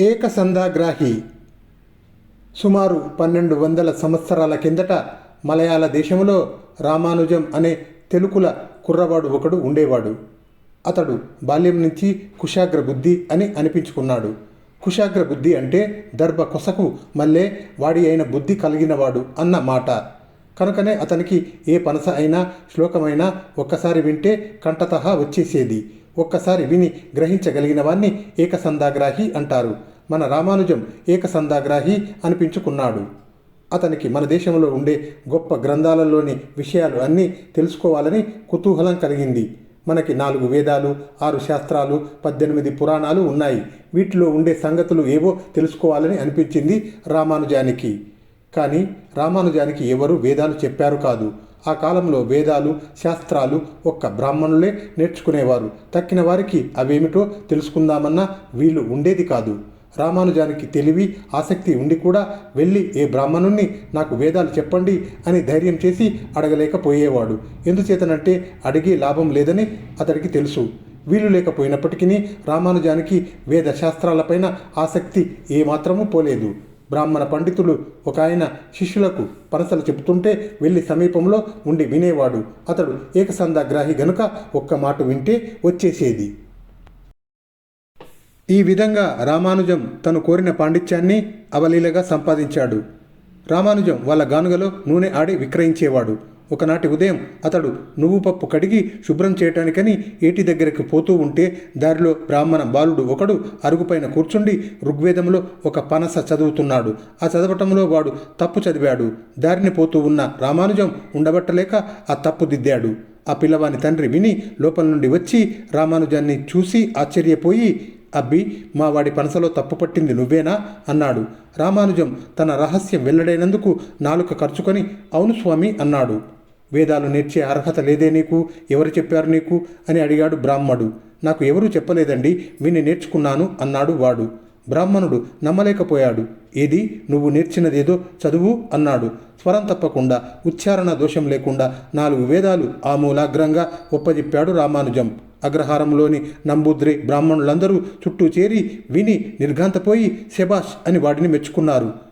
ఏకసంధాగ్రాహి సుమారు పన్నెండు వందల సంవత్సరాల కిందట మలయాళ దేశంలో రామానుజం అనే తెలుగుల కుర్రవాడు ఒకడు ఉండేవాడు. అతడు బాల్యం నుంచి కుశాగ్ర బుద్ధి అని అనిపించుకున్నాడు. కుశాగ్ర బుద్ధి అంటే దర్భ కొసకు మళ్ళే వాడి అయిన బుద్ధి కలిగినవాడు అన్న మాట. కనుకనే అతనికి ఏ పనస అయినా శ్లోకమైనా ఒక్కసారి వింటే కంటతహా వచ్చేసేది. ఒక్కసారి విని గ్రహించగలిగిన వాణ్ణి ఏకసంధాగ్రాహి అంటారు. మన రామానుజం ఏకసంధాగ్రాహి అనిపించుకున్నాడు. అతనికి మన దేశంలో ఉండే గొప్ప గ్రంథాలలోని విషయాలు అన్నీ తెలుసుకోవాలని కుతూహలం కలిగింది. మనకి నాలుగు వేదాలు ఆరు శాస్త్రాలు పద్దెనిమిది పురాణాలు ఉన్నాయి. వీటిలో ఉండే సంగతులు ఏవో తెలుసుకోవాలని అనిపించింది రామానుజానికి. కానీ రామానుజానికి ఎవరు వేదాలు చెప్పారు కాదు. ఆ కాలంలో వేదాలు శాస్త్రాలు ఒక్క బ్రాహ్మణులే నేర్చుకునేవారు. తక్కిన వారికి అవేమిటో తెలుసుకుందామన్నా వీళ్ళు ఉండేది కాదు. రామానుజానికి తెలివి ఆసక్తి ఉండి కూడా వెళ్ళి ఏ బ్రాహ్మణుణ్ణి నాకు వేదాలు చెప్పండి అని ధైర్యం చేసి అడగలేకపోయేవాడు. ఎందుచేతనంటే అడిగే లాభం లేదని అతడికి తెలుసు. వీలు లేకపోయినప్పటికీ రామానుజానికి వేద శాస్త్రాలపైన ఆసక్తి ఏమాత్రమూ పోలేదు. బ్రాహ్మణ పండితులు ఒక ఆయన శిష్యులకు పరసలు చెబుతుంటే వెళ్ళి సమీపంలో ఉండి వినేవాడు. అతడు ఏకసంధాగ్రాహి గనుక ఒక్క మాట వింటే వచ్చేసేది. ఈ విధంగా రామానుజం తను కోరిన పాండిత్యాన్ని అవలీలగా సంపాదించాడు. రామానుజం వాళ్ళ గానుగలో నూనె ఆడి విక్రయించేవాడు. ఒకనాటి ఉదయం అతడు నువ్వు పప్పు కడిగి శుభ్రం చేయటానికని ఏటి దగ్గరికి పోతూ ఉంటే దారిలో బ్రాహ్మణ బాలుడు ఒకడు అరుగుపైన కూర్చుండి ఋగ్వేదంలో ఒక పనస చదువుతున్నాడు. ఆ చదవటంలో వాడు తప్పు చదివాడు. దారిని పోతూ ఉన్న రామానుజం ఉండబట్టలేక ఆ తప్పు దిద్దాడు. ఆ పిల్లవాని తండ్రి విని లోపల నుండి వచ్చి రామానుజాన్ని చూసి ఆశ్చర్యపోయి అబ్బి మా వాడి పనసలో తప్పు పట్టింది నువ్వేనా? అన్నాడు. రామానుజం తన రహస్యం వెల్లడైనందుకు నాలుక ఖర్చుకొని అవును స్వామి అన్నాడు. వేదాలు నేర్చే అర్హత లేదే నీకు? ఎవరు చెప్పారు నీకు? అని అడిగాడు బ్రాహ్మడు. నాకు ఎవరూ చెప్పలేదండి విని నేర్చుకున్నాను అన్నాడు వాడు. బ్రాహ్మణుడు నమ్మలేకపోయాడు. ఏది? నువ్వు నేర్చినదేదో చదువు అన్నాడు. స్వరం తప్పకుండా ఉచ్చారణ దోషం లేకుండా నాలుగు వేదాలు ఆమూలాగ్రంగా ఒప్పజెప్పాడు రామానుజం. అగ్రహారంలోని నంబూద్రి బ్రాహ్మణులందరూ చుట్టూ చేరి విని నిర్ఘాంతపోయి శబాష్ అని వాడిని మెచ్చుకున్నారు.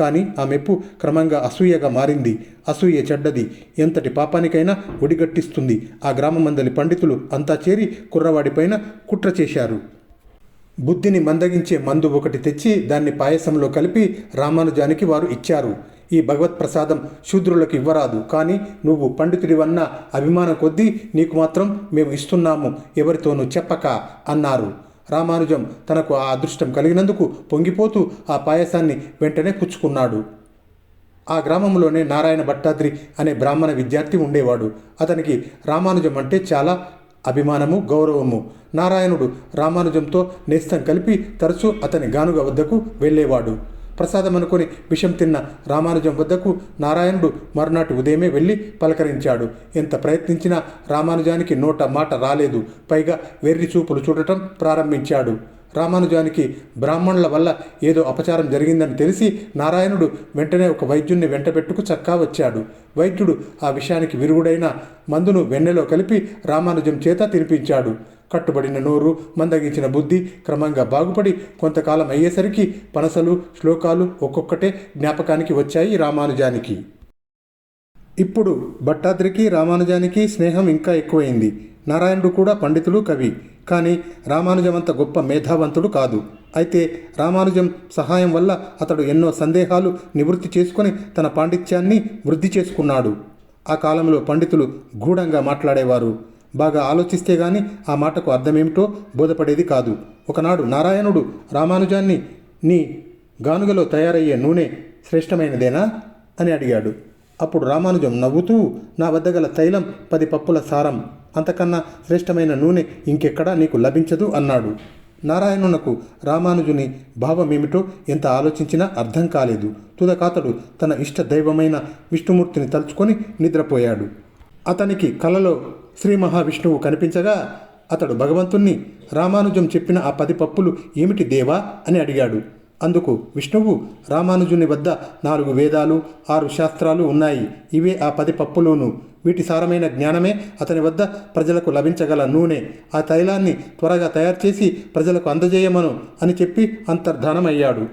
కానీ ఆ మెప్పు క్రమంగా అసూయగా మారింది. అసూయ చెడ్డది. ఎంతటి పాపానికైనా ఒడిగట్టిస్తుంది. ఆ గ్రామమందలి పండితులు అంతా చేరి కుర్రవాడిపైన కుట్ర చేశారు. బుద్ధిని మందగించే మందు ఒకటి తెచ్చి దాన్ని పాయసంలో కలిపి రామానుజానికి వారు ఇచ్చారు. ఈ భగవత్ ప్రసాదం శూద్రులకు ఇవ్వరాదు. కానీ నువ్వు పండితుడివన్న అభిమానం కొద్దీ నీకు మాత్రం మేము ఇస్తున్నాము. ఎవరితోనూ చెప్పక అన్నారు. రామానుజం తనకు ఆ అదృష్టం కలిగినందుకు పొంగిపోతూ ఆ పాయసాన్ని వెంటనే పుచ్చుకున్నాడు. ఆ గ్రామంలోనే నారాయణ భట్టాద్రి అనే బ్రాహ్మణ విద్యార్థి ఉండేవాడు. అతనికి రామానుజం అంటే చాలా అభిమానము గౌరవము. నారాయణుడు రామానుజంతో నేస్తం కలిపి తరచూ అతని గానుగ వద్దకు వెళ్ళేవాడు. ప్రసాదం అనుకుని విషం తిన్న రామానుజం వద్దకు నారాయణుడు మరునాటి ఉదయమే వెళ్ళి పలకరించాడు. ఎంత ప్రయత్నించినా రామానుజానికి నోట మాట రాలేదు. పైగా వెర్రి చూపులు చూడటం ప్రారంభించాడు. రామానుజానికి బ్రాహ్మణుల వల్ల ఏదో అపచారం జరిగిందని తెలిసి నారాయణుడు వెంటనే ఒక వైద్యుణ్ణి వెంటబెట్టుకు చక్కా వచ్చాడు. వైద్యుడు ఆ విషయానికి విరుగుడైన మందును వెన్నెలో కలిపి రామానుజం చేత తినిపించాడు. కట్టుబడిన నోరు మందగించిన బుద్ధి క్రమంగా బాగుపడి కొంతకాలం అయ్యేసరికి పనసలు శ్లోకాలు ఒక్కొక్కటే జ్ఞాపకానికి వచ్చాయి రామానుజానికి. ఇప్పుడు భట్టాద్రికి రామానుజానికి స్నేహం ఇంకా ఎక్కువైంది. నారాయణుడు కూడా పండితుడు కవి. కానీ రామానుజం అంత గొప్ప మేధావంతుడు కాదు. అయితే రామానుజం సహాయం వల్ల అతడు ఎన్నో సందేహాలు నివృత్తి చేసుకుని తన పాండిత్యాన్ని వృద్ధి చేసుకున్నాడు. ఆ కాలంలో పండితులు గూఢంగా మాట్లాడేవారు. బాగా ఆలోచిస్తే గాని ఆ మాటకు అర్థమేమిటో బోధపడేది కాదు. ఒకనాడు నారాయణుడు రామానుజాన్ని నీ గానుగలో తయారయ్యే నూనె శ్రేష్టమైనదేనా? అని అడిగాడు. అప్పుడు రామానుజం నవ్వుతూ నా వద్ద గల తైలం పది పప్పుల సారం. అంతకన్నా శ్రేష్టమైన నూనె ఇంకెక్కడా నీకు లభించదు అన్నాడు. నారాయణునకు రామానుజుని భావమేమిటో ఎంత ఆలోచించినా అర్థం కాలేదు. తుదకాతడు తన ఇష్ట దైవమైన విష్ణుమూర్తిని తలుచుకొని నిద్రపోయాడు. అతనికి కలలో శ్రీ మహావిష్ణువు కనిపించగా అతడు భగవంతుణ్ణి రామానుజం చెప్పిన ఆ పది పప్పులు ఏమిటి దేవా అని అడిగాడు. అందుకు విష్ణువు రామానుజుని వద్ద నాలుగు వేదాలు ఆరు శాస్త్రాలు ఉన్నాయి. ఇవే ఆ పది పప్పులోను వీటి సారమైన జ్ఞానమే అతని వద్ద ప్రజలకు లభించగల నూనె. ఆ తైలాన్ని త్వరగా తయారు చేసి ప్రజలకు అందజేయమను అని చెప్పి అంతర్ధానమయ్యాడు.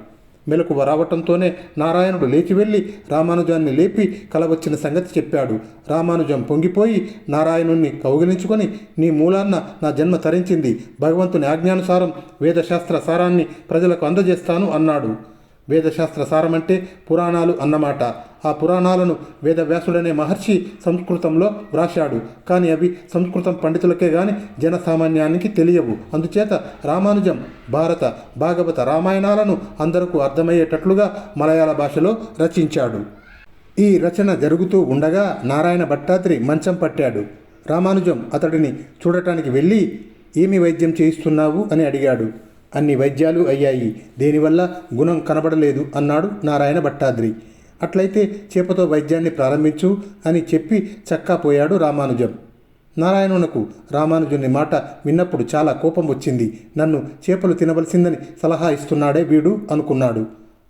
మెలకువ రావటంతోనే నారాయణుడు లేచి వెళ్ళి రామానుజాన్ని లేపి కలవచ్చిన సంగతి చెప్పాడు. రామానుజం పొంగిపోయి నారాయణుణ్ణి కౌగిలించుకొని నీ మూలాన్న నా జన్మ తరించింది. భగవంతుని ఆజ్ఞానుసారం వేదశాస్త్ర సారాన్ని ప్రజలకు అందజేస్తాను అన్నాడు. వేదశాస్త్ర సారమంటే పురాణాలు అన్నమాట. ఆ పురాణాలను వేదవ్యాసుడనే మహర్షి సంస్కృతంలో వ్రాశాడు. కానీ అవి సంస్కృతం పండితులకే గాని జనసామాన్యానికి తెలియవు. అందుచేత రామానుజం భారత భాగవత రామాయణాలను అందరకు అర్థమయ్యేటట్లుగా మలయాళ భాషలో రచించాడు. ఈ రచన జరుగుతూ ఉండగా నారాయణ భట్టాద్రి మంచం పట్టాడు. రామానుజం అతడిని చూడటానికి వెళ్ళి ఏమి వైద్యం చేయిస్తున్నావు? అని అడిగాడు. అన్ని వైద్యాలు అయ్యాయి. దేనివల్ల గుణం కనబడలేదు అన్నాడు నారాయణ భట్టాద్రి. అట్లయితే చేపతో వైద్యాన్ని ప్రారంభించు అని చెప్పి చక్కాపోయాడు రామానుజం. నారాయణునకు రామానుజుని మాట విన్నప్పుడు చాలా కోపం వచ్చింది. నన్ను చేపలు తినవలసిందని సలహా ఇస్తున్నాడే వీడు అనుకున్నాడు.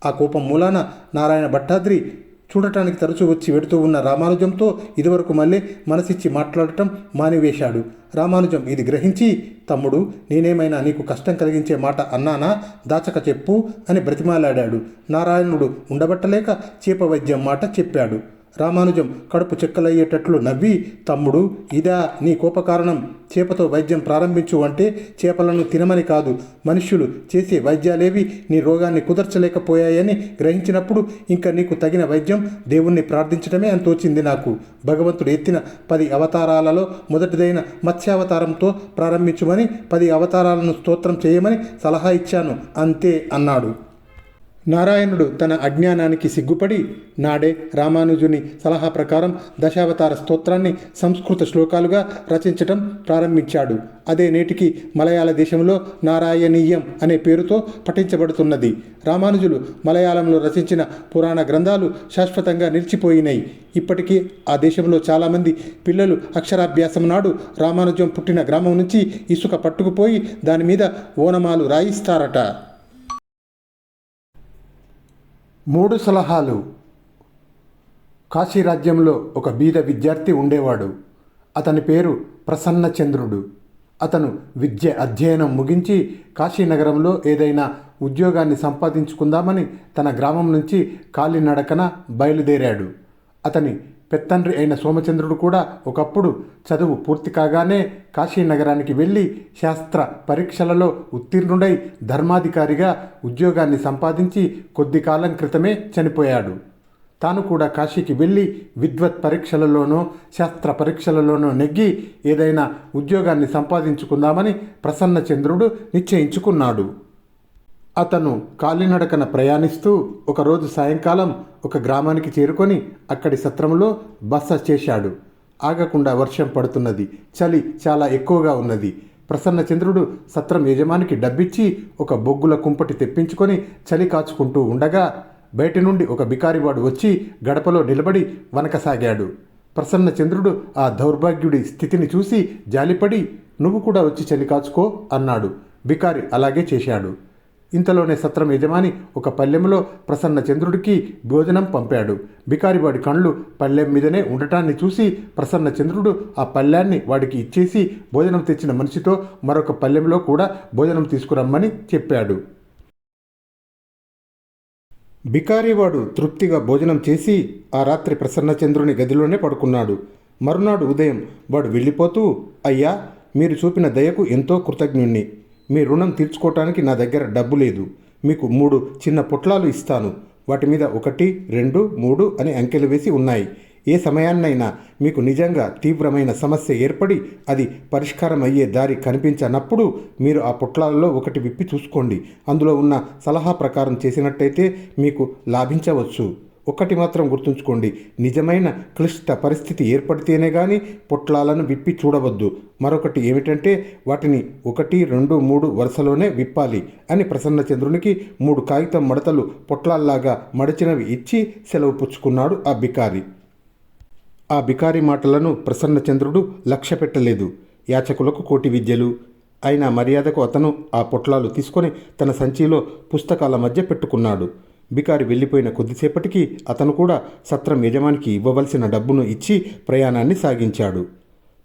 ఆ కోపం మూలాన నారాయణ భట్టాద్రి చూడటానికి తరచూ వచ్చి వెడుతూ ఉన్న రామానుజంతో ఇదివరకు మళ్ళీ మనసిచ్చి మాట్లాడటం మానివేశాడు. రామానుజం ఇది గ్రహించి తమ్ముడు నేనేమైనా నీకు కష్టం కలిగించే మాట అన్నానా? దాచక చెప్పు అని బ్రతిమాలాడాడు. నారాయణుడు ఉండబట్టలేక చేప వైద్యం మాట చెప్పాడు. రామానుజం కడుపు చెక్కలయ్యేటట్లు నవ్వి తమ్ముడు ఇదా నీ కోపకారణం. చేపతో వైద్యం ప్రారంభించు అంటే చేపలను తినమని కాదు. మనుష్యులు చేసే వైద్యాలేవి నీ రోగాన్ని కుదర్చలేకపోయాయని గ్రహించినప్పుడు ఇంకా నీకు తగిన వైద్యం దేవుణ్ణి ప్రార్థించడమే అని తోచింది నాకు. భగవంతుడు ఎత్తిన పది అవతారాలలో మొదటిదైన మత్స్యావతారంతో ప్రారంభించుమని పది అవతారాలను స్తోత్రం చేయమని సలహా ఇచ్చాను. అంతే అన్నాడు. నారాయణుడు తన అజ్ఞానానికి సిగ్గుపడి నాడే రామానుజుని సలహా ప్రకారం దశావతార స్తోత్రాన్ని సంస్కృత శ్లోకాలుగా రచించటం ప్రారంభించాడు. అదే నేటికి మలయాళ దేశంలో నారాయణీయం అనే పేరుతో పఠించబడుతున్నది. రామానుజులు మలయాళంలో రచించిన పురాణ గ్రంథాలు శాశ్వతంగా నిలిచిపోయినాయి ఇప్పటికీ ఆ దేశంలో చాలామంది పిల్లలు అక్షరాభ్యాసం నాడు రామానుజం పుట్టిన గ్రామం నుంచి ఇసుక పట్టుకుపోయి దాని మీద ఓనమాలు రాయిస్తారట. మూడు సలహాలు. కాశీరాజ్యంలో ఒక బీద విద్యార్థి ఉండేవాడు. అతని పేరు ప్రసన్నచంద్రుడు. అతను విద్య అధ్యయనం ముగించి కాశీనగరంలో ఏదైనా ఉద్యోగాన్ని సంపాదించుకుందామని తన గ్రామం నుంచి కాలినడకన బయలుదేరాడు. అతని పెత్తండ్రి అయిన సోమచంద్రుడు కూడా ఒకప్పుడు చదువు పూర్తి కాగానే కాశీనగరానికి వెళ్ళి శాస్త్ర పరీక్షలలో ఉత్తీర్ణుడై ధర్మాధికారిగా ఉద్యోగాన్ని సంపాదించి కొద్ది కాలం క్రితమే చనిపోయాడు. తాను కూడా కాశీకి వెళ్ళి విద్వత్ పరీక్షలలోనో శాస్త్ర పరీక్షలలోనో నెగ్గి ఏదైనా ఉద్యోగాన్ని సంపాదించుకుందామని ప్రసన్నచంద్రుడు నిశ్చయించుకున్నాడు. అతను కాలినడకన ప్రయాణిస్తూ ఒకరోజు సాయంకాలం ఒక గ్రామానికి చేరుకొని అక్కడి సత్రంలో బస చేశాడు. ఆగకుండా వర్షం పడుతున్నది. చలి చాలా ఎక్కువగా ఉన్నది. ప్రసన్నచంద్రుడు సత్రం యజమానికి డబ్బిచ్చి ఒక బొగ్గుల కుంపటి తెప్పించుకొని చలి కాచుకుంటూ ఉండగా బయటి నుండి ఒక బికారివాడు వచ్చి గడపలో నిలబడి వనకసాగాడు ప్రసన్నచంద్రుడు ఆ దౌర్భాగ్యుడి స్థితిని చూసి జాలిపడి నువ్వు కూడా వచ్చి చలి కాచుకో అన్నాడు. బికారి అలాగే చేశాడు. ఇంతలోనే సత్రం యజమాని ఒక పల్లెంలో ప్రసన్న చంద్రుడికి భోజనం పంపాడు. బికారివాడి కళ్ళు పల్లెం మీదనే ఉండటాన్ని చూసి ప్రసన్న చంద్రుడు ఆ పల్లెన్ని వాడికి ఇచ్చేసి భోజనం తెచ్చిన మనిషితో మరొక పల్లెంలో కూడా భోజనం తీసుకురమ్మని చెప్పాడు. బికారివాడు తృప్తిగా భోజనం చేసి ఆ రాత్రి ప్రసన్నచంద్రుని గదిలోనే పడుకున్నాడు. మరునాడు ఉదయం వాడు వెళ్ళిపోతూ అయ్యా మీరు చూపిన దయకు ఎంతో కృతజ్ఞుణ్ణి. మీ రుణం తీర్చుకోవటానికి నా దగ్గర డబ్బు లేదు. మీకు మూడు చిన్న పొట్లాలు ఇస్తాను. వాటి మీద ఒకటి రెండు మూడు అని అంకెలు వేసి ఉన్నాయి. ఏ సమయాన్నైనా మీకు నిజంగా తీవ్రమైన సమస్య ఏర్పడి అది పరిష్కారం అయ్యే దారి కనిపించనప్పుడు మీరు ఆ పొట్లాలలో ఒకటి విప్పి చూసుకోండి. అందులో ఉన్న సలహా ప్రకారం చేసినట్టయితే మీకు లాభించవచ్చు. ఒకటి మాత్రం గుర్తుంచుకోండి. నిజమైన క్లిష్ట పరిస్థితి ఏర్పడితేనే కానీ పొట్లాలను విప్పి చూడవద్దు. మరొకటి ఏమిటంటే వాటిని ఒకటి రెండు మూడు వరుసలోనే విప్పాలి అని ప్రసన్నచంద్రునికి మూడు కాగితం మడతలు పొట్లాల్లాగా మడిచినవి ఇచ్చి సెలవు పుచ్చుకున్నాడు ఆ బికారి ఆ బికారి మాటలను ప్రసన్నచంద్రుడు లక్ష్య పెట్టలేదు. యాచకులకు కోటి విద్యలు. అయిన మర్యాదకు అతను ఆ పొట్లాలు తీసుకొని తన సంచిలో పుస్తకాల మధ్య పెట్టుకున్నాడు. బికారి వెళ్ళిపోయిన కొద్దిసేపటికి అతను కూడా సత్రం యజమానికి ఇవ్వవలసిన డబ్బును ఇచ్చి ప్రయాణాన్ని సాగించాడు.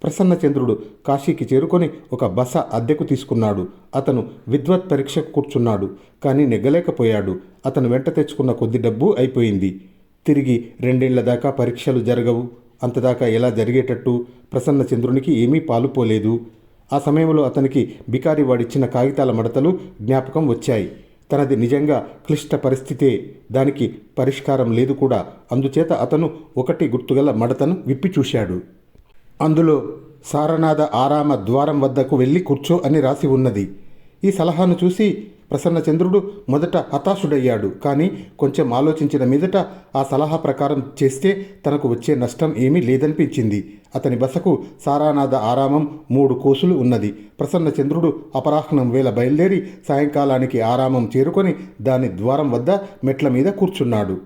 ప్రసన్నచంద్రుడు కాశీకి చేరుకొని ఒక బస అద్దెకు తీసుకున్నాడు. అతను విద్వత్ పరీక్షకు కూర్చున్నాడు కానీ నెగ్గలేకపోయాడు. అతను వెంట తెచ్చుకున్న కొద్ది డబ్బు అయిపోయింది. తిరిగి రెండేళ్ళ దాకా పరీక్షలు జరగవు. అంతదాకా ఎలా జరిగేటట్టు ప్రసన్నచంద్రునికి ఏమీ పాలుపోలేదు ఆ సమయంలో అతనికి బికారి వాడిచ్చిన కాగితాల మడతలు జ్ఞాపకం వచ్చాయి. తనది నిజంగా క్లిష్ట పరిస్థితే దానికి పరిష్కారం లేదు కూడా. అందుచేత అతను ఒకటి గుర్తుగల మడతను విప్పి చూశాడు. అందులో సారనాథ ఆరామ ద్వారం వద్దకు వెళ్ళి కూర్చో అని రాసి ఉన్నది. ఈ సలహాను చూసి ప్రసన్నచంద్రుడు మొదట హతాశుడయ్యాడు. కానీ కొంచెం ఆలోచించిన మీదట ఆ సలహా ప్రకారం చేస్తే తనకు వచ్చే నష్టం ఏమీ లేదనిపించింది. అతని బసకు సారానాథ ఆరామం మూడు కోసులు ఉన్నది. ప్రసన్నచంద్రుడు అపరాహ్నం వేళ బయలుదేరి సాయంకాలానికి ఆరామం చేరుకొని దాని ద్వారం వద్ద మెట్ల మీద కూర్చున్నాడు.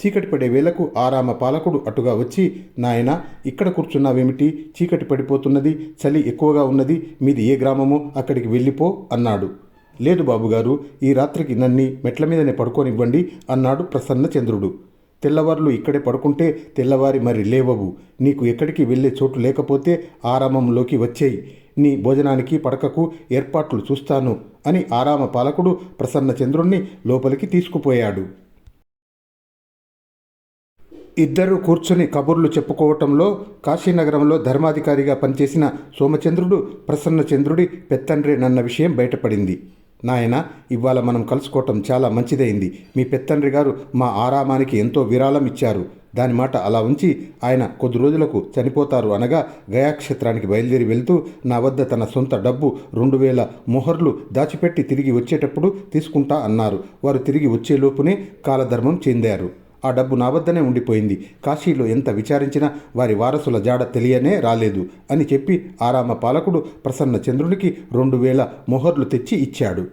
చీకటి పడే వేళకు ఆరామ పాలకుడు అటుగా వచ్చి నాయన ఇక్కడ కూర్చున్నావేమిటి? చీకటి పడిపోతున్నది చలి ఎక్కువగా ఉన్నది మీది ఏ గ్రామమో? అక్కడికి వెళ్ళిపో అన్నాడు. లేదు బాబుగారు ఈ రాత్రికి నన్ని మెట్ల మీదనే పడుకోనివ్వండి అన్నాడు ప్రసన్న చంద్రుడు. తెల్లవారులు ఇక్కడే పడుకుంటే తెల్లవారి మరి లేవవు. నీకు ఎక్కడికి వెళ్ళే చోటు లేకపోతే ఆరామంలోకి వచ్చేయి. నీ భోజనానికి పడకకు ఏర్పాట్లు చూస్తాను అని ఆరామ పాలకుడు ప్రసన్న చంద్రుణ్ణి లోపలికి తీసుకుపోయాడు. ఇద్దరు కూర్చుని కబుర్లు చెప్పుకోవటంలో కాశీనగరంలో ధర్మాధికారిగా పనిచేసిన సోమచంద్రుడు ప్రసన్నచంద్రుడి పెత్తండ్రి నన్న విషయం బయటపడింది. నాయన ఇవాళ మనం కలుసుకోవటం చాలా మంచిదైంది. మీ పెత్తండ్రి గారు మా ఆరామానికి ఎంతో విరాళం ఇచ్చారు. దాని మాట అలా ఉంచి ఆయన కొద్ది రోజులకు చనిపోతారు అనగా గయాక్షేత్రానికి బయలుదేరి వెళ్తూ నా వద్ద తన సొంత డబ్బు రెండు వేల మొహర్లు దాచిపెట్టి తిరిగి వచ్చేటప్పుడు తీసుకుంటా అన్నారు. వారు తిరిగి వచ్చేలోపునే కాలధర్మం చెందారు. ఆ డబ్బు నా వద్దనే ఉండిపోయింది. కాశీలో ఎంత విచారించినా వారి వారసుల జాడ తెలియనే రాలేదు అని చెప్పి ఆరామ పాలకుడు ప్రసన్న చంద్రునికి రెండు వేల మొహర్లు తెచ్చి ఇచ్చాడు.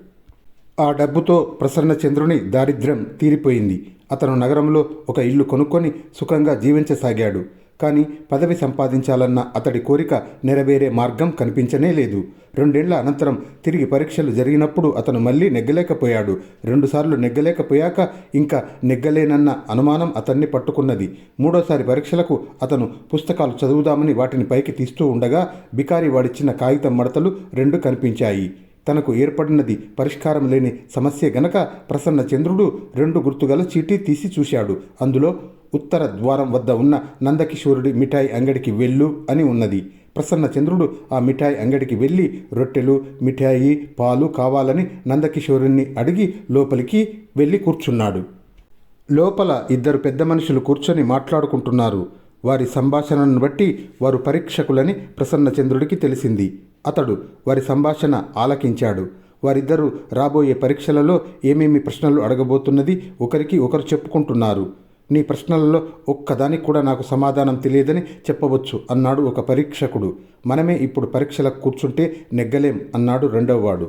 ఆ డబ్బుతో ప్రసన్న చంద్రుని దారిద్ర్యం తీరిపోయింది. అతను నగరంలో ఒక ఇల్లు కొనుక్కొని సుఖంగా జీవించసాగాడు. కానీ పదవి సంపాదించాలన్న అతడి కోరిక నెరవేరే మార్గం కనిపించనే లేదు. రెండేళ్ళ అనంతరం తిరిగి పరీక్షలు జరిగినప్పుడు అతను మళ్ళీ నెగ్గలేకపోయాడు. రెండుసార్లు నెగ్గలేకపోయాక ఇంకా నెగ్గలేనన్న అనుమానం అతన్ని పట్టుకున్నది. మూడోసారి పరీక్షలకు అతను పుస్తకాలు చదువుదామని వాటిని పైకి తీస్తూ ఉండగా బికారి వాడిచ్చిన కాగితం మడతలు రెండు కనిపించాయి. తనకు ఏర్పడినది పరిష్కారం లేని సమస్య గనక ప్రసన్న చంద్రుడు రెండు గుర్తుగల చీటీ తీసి చూశాడు. అందులో ఉత్తర ద్వారం వద్ద ఉన్న నందకిషోరుడి మిఠాయి అంగడికి వెళ్ళు అని ఉన్నది. ప్రసన్న చంద్రుడు ఆ మిఠాయి అంగడికి వెళ్ళి రొట్టెలు మిఠాయి పాలు కావాలని నందకిషోరుణ్ణి అడిగి లోపలికి వెళ్ళి కూర్చున్నాడు. లోపల ఇద్దరు పెద్ద మనుషులు కూర్చొని మాట్లాడుకుంటున్నారు. వారి సంభాషణను బట్టి వారు పరీక్షకులని ప్రసన్నచంద్రుడికి తెలిసింది. అతడు వారి సంభాషణ ఆలకించాడు. వారిద్దరూ రాబోయే పరీక్షలలో ఏమేమి ప్రశ్నలు అడగబోతున్నది ఒకరికి ఒకరు చెప్పుకుంటున్నారు. నీ ప్రశ్నలలో ఒక్కదానికి కూడా నాకు సమాధానం తెలియదని చెప్పవచ్చు అన్నాడు ఒక పరీక్షకుడు. మనమే ఇప్పుడు పరీక్షలకు కూర్చుంటే నెగ్గలేం అన్నాడు రెండవవాడు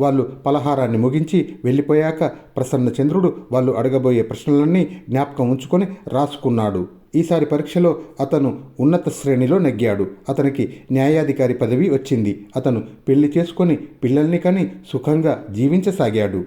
వాళ్ళు పలహారాన్ని ముగించి వెళ్ళిపోయాక ప్రసన్న చంద్రుడు వాళ్ళు అడగబోయే ప్రశ్నలన్నీ జ్ఞాపకం ఉంచుకొని రాసుకున్నాడు. ఈసారి పరీక్షలో అతను ఉన్నత శ్రేణిలో నెగ్గాడు. అతనికి న్యాయాధికారి పదవి వచ్చింది. అతను పెళ్ళి చేసుకొని పిల్లల్ని కని సుఖంగా జీవించసాగాడు.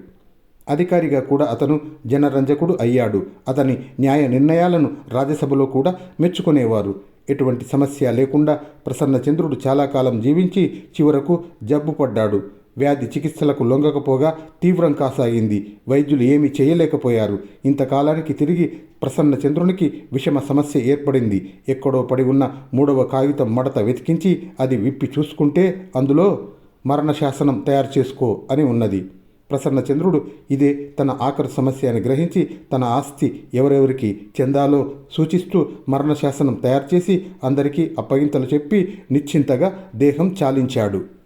అధికారిగా కూడా అతను జనరంజకుడు అయ్యాడు. అతని న్యాయ నిర్ణయాలను రాజ్యసభలో కూడా మెచ్చుకునేవారు. ఎటువంటి సమస్య లేకుండా ప్రసన్నచంద్రుడు చాలా కాలం జీవించి చివరకు జబ్బు పడ్డాడు వ్యాధి చికిత్సలకు లొంగకపోగా తీవ్రం కాసాగింది వైద్యులు ఏమీ చేయలేకపోయారు. ఇంతకాలానికి తిరిగి ప్రసన్న చంద్రునికి విషమ సమస్య ఏర్పడింది. ఎక్కడో పడి ఉన్న మూడవ కాగితం మడత వెతికించి అది విప్పి చూసుకుంటే అందులో మరణ శాసనం తయారు చేసుకో అని ఉన్నది. ప్రసన్న చంద్రుడు ఇదే తన ఆఖరు సమస్య అని గ్రహించి తన ఆస్తి ఎవరెవరికి చెందాలో సూచిస్తూ మరణ శాసనం తయారు చేసి అందరికీ అప్పగింతలు చెప్పి నిశ్చింతగా దేహం చాలించాడు.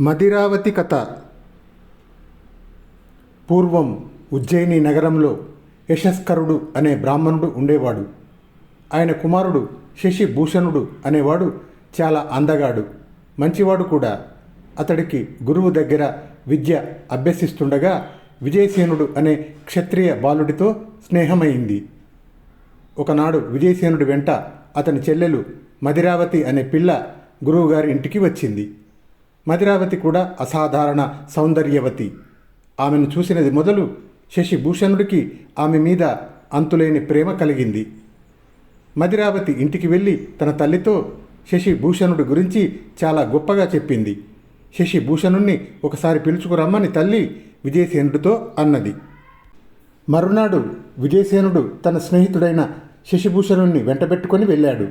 మదిరావతి కథ. పూర్వం ఉజ్జయిని నగరంలో యశస్కరుడు అనే బ్రాహ్మణుడు ఉండేవాడు. ఆయన కుమారుడు శశిభూషణుడు అనేవాడు చాలా అందగాడు మంచివాడు కూడా. అతడికి గురువు దగ్గర విద్య అభ్యసిస్తుండగా విజయసేనుడు అనే క్షత్రియ బాలుడితో స్నేహమైంది. ఒకనాడు విజయసేనుడి వెంట అతని చెల్లెలు మదిరావతి అనే పిల్ల గురువుగారి ఇంటికి వచ్చింది. మదిరావతి కూడా అసాధారణ సౌందర్యవతి. ఆమెను చూసినది మొదలు శశిభూషణుడికి ఆమె మీద అంతులేని ప్రేమ కలిగింది. మదిరావతి ఇంటికి వెళ్ళి తన తల్లితో శశిభూషణుడి గురించి చాలా గొప్పగా చెప్పింది. శశిభూషణుణ్ణి ఒకసారి పిలుచుకురమ్మని తల్లి విజయసేనుడితో అన్నది. మరునాడు విజయసేనుడు తన స్నేహితుడైన శశిభూషణుణ్ణి వెంటబెట్టుకొని వెళ్ళాడు.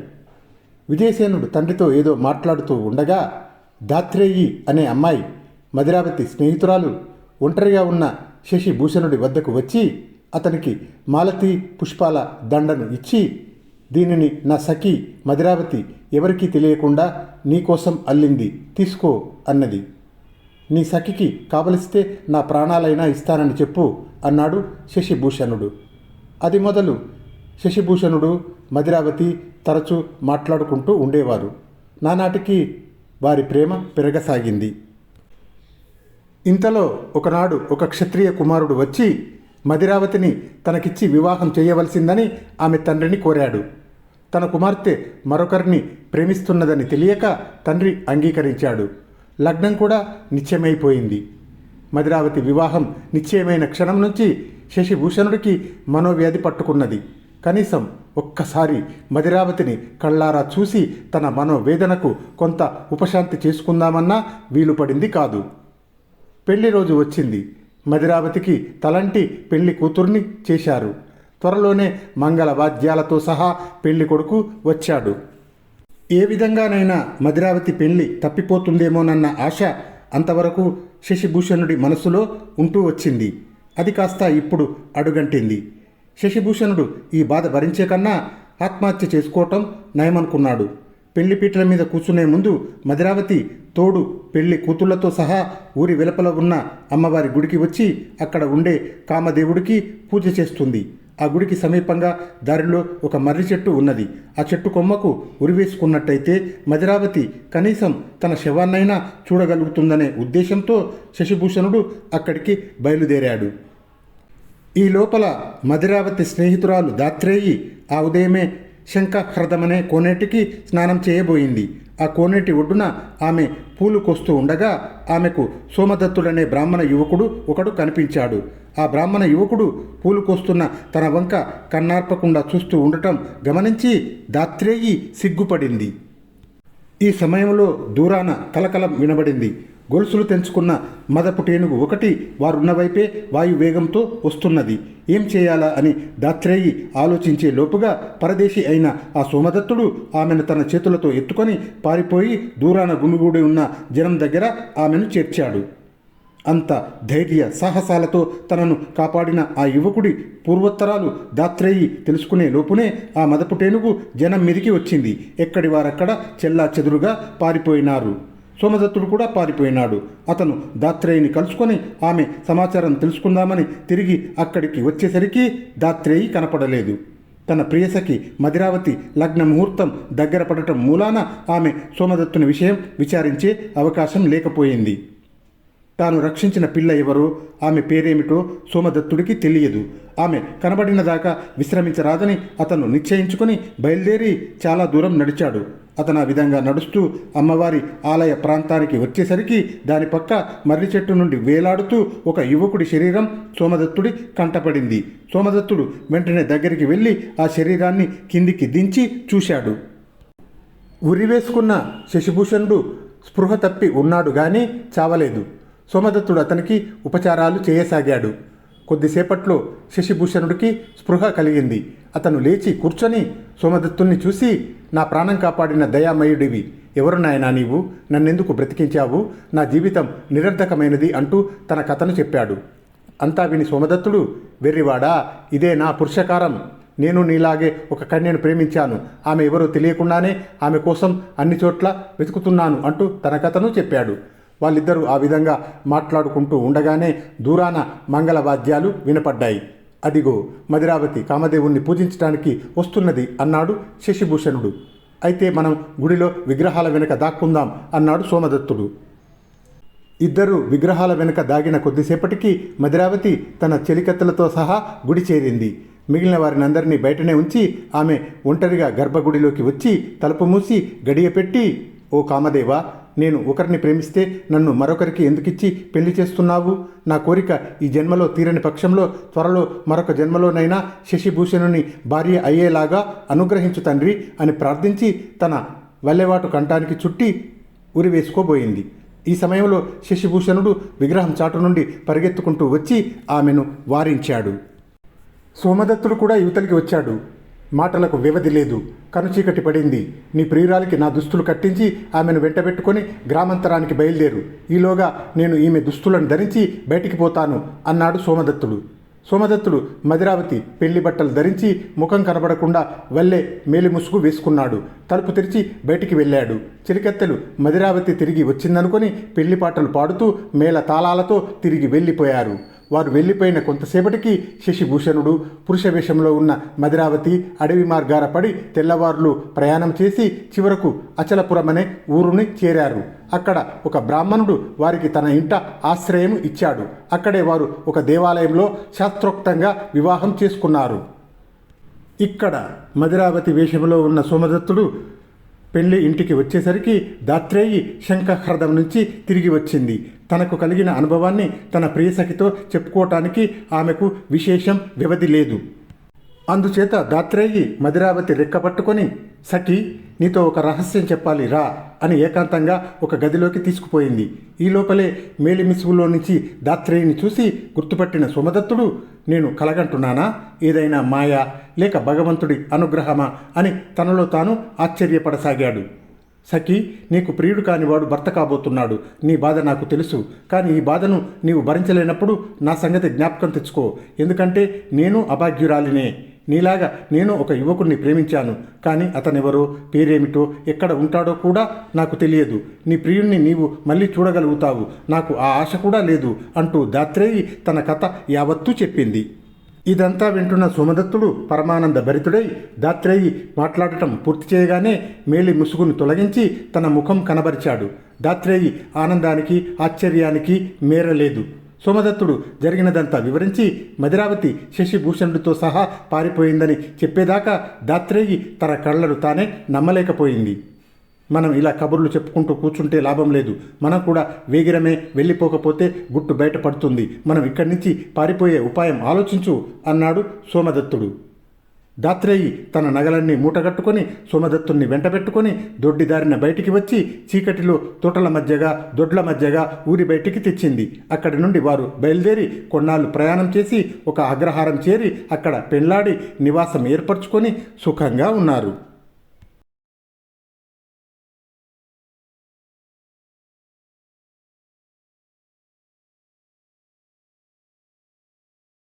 విజయసేనుడు తండ్రితో ఏదో మాట్లాడుతూ ఉండగా దాత్రేయి అనే అమ్మాయి మదిరావతి స్నేహితురాలు ఒంటరిగా ఉన్న శశిభూషణుడి వద్దకు వచ్చి అతనికి మాలతి పుష్పాల దండను ఇచ్చి దీనిని నా సఖి మదిరావతి ఎవరికీ తెలియకుండా నీకోసం అల్లింది తీసుకో అన్నది. నీ సఖికి కావలిస్తే నా ప్రాణాలైనా ఇస్తానని చెప్పు అన్నాడు శశిభూషణుడు అది మొదలు శశిభూషణుడు మదిరావతి తరచూ మాట్లాడుకుంటూ ఉండేవారు. నానాటికి వారి ప్రేమ పెరగసాగింది. ఇంతలో ఒకనాడు ఒక క్షత్రియ కుమారుడు వచ్చి మదిరావతిని తనకిచ్చి వివాహం చేయవలసిందని ఆమె తండ్రిని కోరాడు. తన కుమార్తె మరొకరిని ప్రేమిస్తున్నదని తెలియక తండ్రి అంగీకరించాడు. లగ్నం కూడా నిశ్చయమైపోయింది. మదిరావతి వివాహం నిశ్చయమైన క్షణం నుంచి శశిభూషణుడికి మనోవ్యాధి పట్టుకున్నది. కనీసం ఒక్కసారి మదిరావతిని కళ్ళారా చూసి తన మనోవేదనకు కొంత ఉపశాంతి చేసుకుందామన్నా వీలుపడింది కాదు. పెళ్ళి రోజు వచ్చింది. మదిరావతికి తలంటి పెళ్ళి కూతుర్ని చేశారు. త్వరలోనే మంగళ వాద్యాలతో సహా పెళ్ళి కొడుకు వచ్చాడు. ఏ విధంగానైనా మదిరావతి పెళ్ళి తప్పిపోతుందేమోనన్న ఆశ అంతవరకు శశిభూషణుడి మనసులో ఉంటూ వచ్చింది. అది కాస్త ఇప్పుడు అడుగంటింది. శశిభూషణుడు ఈ బాధ భరించే కన్నా ఆత్మహత్య చేసుకోవటం నయమనుకున్నాడు. పెళ్ళి పీటల మీద కూర్చునే ముందు మదిరావతి తోడు పెళ్ళి కూతుళ్ళతో సహా ఊరి వెలుపల ఉన్న అమ్మవారి గుడికి వచ్చి అక్కడ ఉండే కామదేవుడికి పూజ చేస్తుంది. ఆ గుడికి సమీపంగా దారిలో ఒక మర్రి చెట్టు ఉన్నది. ఆ చెట్టు కొమ్మకు ఉరివేసుకున్నట్టయితే మదిరావతి కనీసం తన శవాన్నైనా చూడగలుగుతుందనే ఉద్దేశంతో శశిభూషణుడు అక్కడికి బయలుదేరాడు. ఈ లోపల మదిరావతి స్నేహితురాలు దాత్రేయి ఆ ఉదయమే శంఖహ్రదమనే కోనేటికి స్నానం చేయబోయింది. ఆ కోనేటి ఒడ్డున ఆమె పూలు కొస్తూ ఉండగా ఆమెకు సోమదత్తుడనే బ్రాహ్మణ యువకుడు ఒకడు కనిపించాడు. ఆ బ్రాహ్మణ యువకుడు పూలు కోస్తున్న తన వంక కన్నార్పకుండా చూస్తూ ఉండటం గమనించి దాత్రేయి సిగ్గుపడింది. ఈ సమయంలో దూరాన కలకలం వినబడింది. గొలుసులు తెంచుకున్న మదపు టేనుగు ఒకటి వారున్న వైపే వాయువేగంతో వస్తున్నది. ఏం చేయాలా అని దాత్రేయి ఆలోచించే లోపుగా పరదేశి అయిన ఆ సోమదత్తుడు ఆమెను తన చేతులతో ఎత్తుకొని పారిపోయి దూరాన గుమిగూడి ఉన్న జనం దగ్గర ఆమెను చేర్చాడు. అంత ధైర్య సాహసాలతో తనను కాపాడిన ఆ యువకుడి పూర్వోత్తరాలు దాత్రేయి తెలుసుకునే లోపునే ఆ మదపుటేనుగు జనం మీదికి వచ్చింది. ఎక్కడి వారక్కడ చెల్లా చెదురుగా పారిపోయినారు. సోమదత్తుడు కూడా పారిపోయినాడు. అతను దాత్రేయిని కలుసుకొని ఆమె సమాచారం తెలుసుకుందామని తిరిగి అక్కడికి వచ్చేసరికి దాత్రేయి కనపడలేదు. తన ప్రియసఖి మదిరావతి లగ్న ముహూర్తం దగ్గర పడటం మూలాన ఆమె సోమదత్తుని విషయం విచారించే అవకాశం లేకపోయింది. తాను రక్షించిన పిల్ల ఎవరో ఆమె పేరేమిటో సోమదత్తుడికి తెలియదు. ఆమె కనబడిన దాకా విశ్రమించరాదని అతను నిశ్చయించుకొని బయలుదేరి చాలా దూరం నడిచాడు. అతను ఆ విధంగా నడుస్తూ అమ్మవారి ఆలయ ప్రాంతానికి వచ్చేసరికి దాని పక్క మర్రి చెట్టు నుండి వేలాడుతూ ఒక యువకుడి శరీరం సోమదత్తుడి కంటపడింది. సోమదత్తుడు వెంటనే దగ్గరికి వెళ్ళి ఆ శరీరాన్ని కిందికి దించి చూశాడు. ఉరివేసుకున్న శశిభూషణుడు స్పృహ తప్పి ఉన్నాడు గాని చావలేదు. సోమదత్తుడు అతనికి ఉపచారాలు చేయసాగాడు. కొద్దిసేపట్లో శశిభూషణుడికి స్పృహ కలిగింది. అతను లేచి కూర్చొని సోమదత్తుణ్ణి చూసి నా ప్రాణం కాపాడిన దయామయుడివి. ఎవరు నాయనా నీవు? నన్నెందుకు బ్రతికించావు? నా జీవితం నిరర్ధకమైనది అంటూ తన కథను చెప్పాడు. అంతా విని సోమదత్తుడు వెర్రివాడా ఇదే నా పురుషకారం. నేను నీలాగే ఒక కన్యను ప్రేమించాను. ఆమె ఎవరో తెలియకుండానే ఆమె కోసం అన్ని చోట్ల వెతుకుతున్నాను అంటూ తన కథను చెప్పాడు. వాళ్ళిద్దరూ ఆ విధంగా మాట్లాడుకుంటూ ఉండగానే దూరాన మంగళ వాద్యాలు వినపడ్డాయి. అదిగో మదిరావతి కామదేవుణ్ణి పూజించడానికి వస్తున్నది అన్నాడు శశిభూషణుడు. అయితే మనం గుడిలో విగ్రహాల వెనుక దాక్కుందాం అన్నాడు సోమదత్తుడు. ఇద్దరు విగ్రహాల వెనుక దాగిన కొద్దిసేపటికి మదిరావతి తన చెలికత్తలతో సహా గుడి చేరింది. మిగిలిన వారిని అందరినీ బయటనే ఉంచి ఆమె ఒంటరిగా గర్భగుడిలోకి వచ్చి తలుపు మూసి గడియ పెట్టి ఓ కామదేవ నేను ఒకరిని ప్రేమిస్తే నన్ను మరొకరికి ఎందుకిచ్చి పెళ్ళి చేస్తున్నావు? నా కోరిక ఈ జన్మలో తీరని పక్షంలో త్వరలో మరొక జన్మలోనైనా శశిభూషణుని భార్య అయ్యేలాగా అనుగ్రహించు తండ్రి అని ప్రార్థించి తన వల్లెవాటు కంఠానికి చుట్టి ఉరివేసుకోబోయింది ఈ సమయంలో శశిభూషణుడు విగ్రహం చాటు నుండి పరిగెత్తుకుంటూ వచ్చి ఆమెను వారించాడు. సోమదత్తుడు కూడా యువతలికి వచ్చాడు. మాటలకు వ్యవధి లేదు. కనుచీకటి పడింది. నీ ప్రియురాలికి నా దుస్తులు కట్టించి ఆమెను వెంటబెట్టుకొని గ్రామాంతరానికి బయలుదేరు. ఈలోగా నేను ఈమె దుస్తులను ధరించి బయటికి పోతాను అన్నాడు సోమదత్తుడు. సోమదత్తుడు మదిరావతి పెళ్ళి బట్టలు ధరించి ముఖం కనబడకుండా వల్లే మేలి ముసుగు వేసుకున్నాడు. తలుపు తెరిచి బయటికి వెళ్ళాడు. చిలికెత్తెలు మదిరావతి తిరిగి వచ్చిందనుకొని పెళ్ళి పాటలు పాడుతూ మేళ తాళాలతో తిరిగి వెళ్ళిపోయారు. వారు వెళ్ళిపోయిన కొంతసేపటికి శశిభూషణుడు పురుష వేషంలో ఉన్న మదిరావతి అడవి మార్గాన పడి తెల్లవారులు ప్రయాణం చేసి చివరకు అచలపురం అనే ఊరుని చేరారు. అక్కడ ఒక బ్రాహ్మణుడు వారికి తన ఇంట ఆశ్రయం ఇచ్చాడు. అక్కడే వారు ఒక దేవాలయంలో శాస్త్రోక్తంగా వివాహం చేసుకున్నారు. ఇక్కడ మదిరావతి వేషంలో ఉన్న సోమదత్తుడు పెళ్ళి ఇంటికి వచ్చేసరికి దాత్రేయి శంఖహ్రదం నుంచి తిరిగి వచ్చింది. తనకు కలిగిన అనుభవాన్ని తన ప్రియసఖితో చెప్పుకోవటానికి ఆమెకు విశేషం వ్యవధి లేదు. అందుచేత దాత్రేయి మదిరావతి రెక్కపట్టుకొని సఖి నీతో ఒక రహస్యం చెప్పాలి రా అని ఏకాంతంగా ఒక గదిలోకి తీసుకుపోయింది. ఈ లోపలే మేలిమిసుగులో నుంచి దాత్రేయిని చూసి గుర్తుపట్టిన సోమదత్తుడు నేను కలగంటున్నానా? ఏదైనా మాయా? లేక భగవంతుడి అనుగ్రహమా? అని తనలో తాను ఆశ్చర్యపడసాగాడు. సఖి నీకు ప్రియుడు కాని వాడు భర్త కాబోతున్నాడు. నీ బాధ నాకు తెలుసు. కానీ ఈ బాధను నీవు భరించలేనప్పుడు నా సంగతి జ్ఞాపకం తెచ్చుకో. ఎందుకంటే నేను అభాగ్యురాలినే. నీలాగా నేను ఒక యువకుడిని ప్రేమించాను. కానీ అతనెవరో పేరేమిటో ఎక్కడ ఉంటాడో కూడా నాకు తెలియదు. నీ ప్రియుణ్ణి నీవు మళ్ళీ చూడగలుగుతావు. నాకు ఆ ఆశ కూడా లేదు అంటూ దాత్రేయి తన కథ యావత్తూ చెప్పింది. ఇదంతా వింటున్న సోమదత్తుడు పరమానంద భరితుడై దాత్రేయి మాట్లాడటం పూర్తి చేయగానే మేలి ముసుగును తొలగించి తన ముఖం కనబరిచాడు. దాత్రేయి ఆనందానికి ఆశ్చర్యానికి మేరలేదు. సోమదత్తుడు జరిగినదంతా వివరించి మదిరావతి శశిభూషణుడితో సహా పారిపోయిందని చెప్పేదాకా దాత్రేయి తన కళ్ళను తానే నమ్మలేకపోయింది. మనం ఇలా కబుర్లు చెప్పుకుంటూ కూర్చుంటే లాభం లేదు. మనం కూడా వేగిరమే వెళ్ళిపోకపోతే గుట్టు బయటపడుతుంది మనం ఇక్కడి నుంచి పారిపోయే ఉపాయం ఆలోచించు అన్నాడు సోమదత్తుడు. దాత్రేయి తన నగలన్నీ మూటగట్టుకొని సోమదత్తుణ్ణి వెంటబెట్టుకొని దొడ్డిదారిన బయటికి వచ్చి చీకటిలో తోటల మధ్యగా దొడ్ల మధ్యగా ఊరి బయటికి తెచ్చింది. అక్కడి నుండి వారు బయలుదేరి కొన్నాళ్ళు ప్రయాణం చేసి ఒక అగ్రహారం చేరి అక్కడ పెళ్ళాడి నివాసం ఏర్పరచుకొని సుఖంగా ఉన్నారు.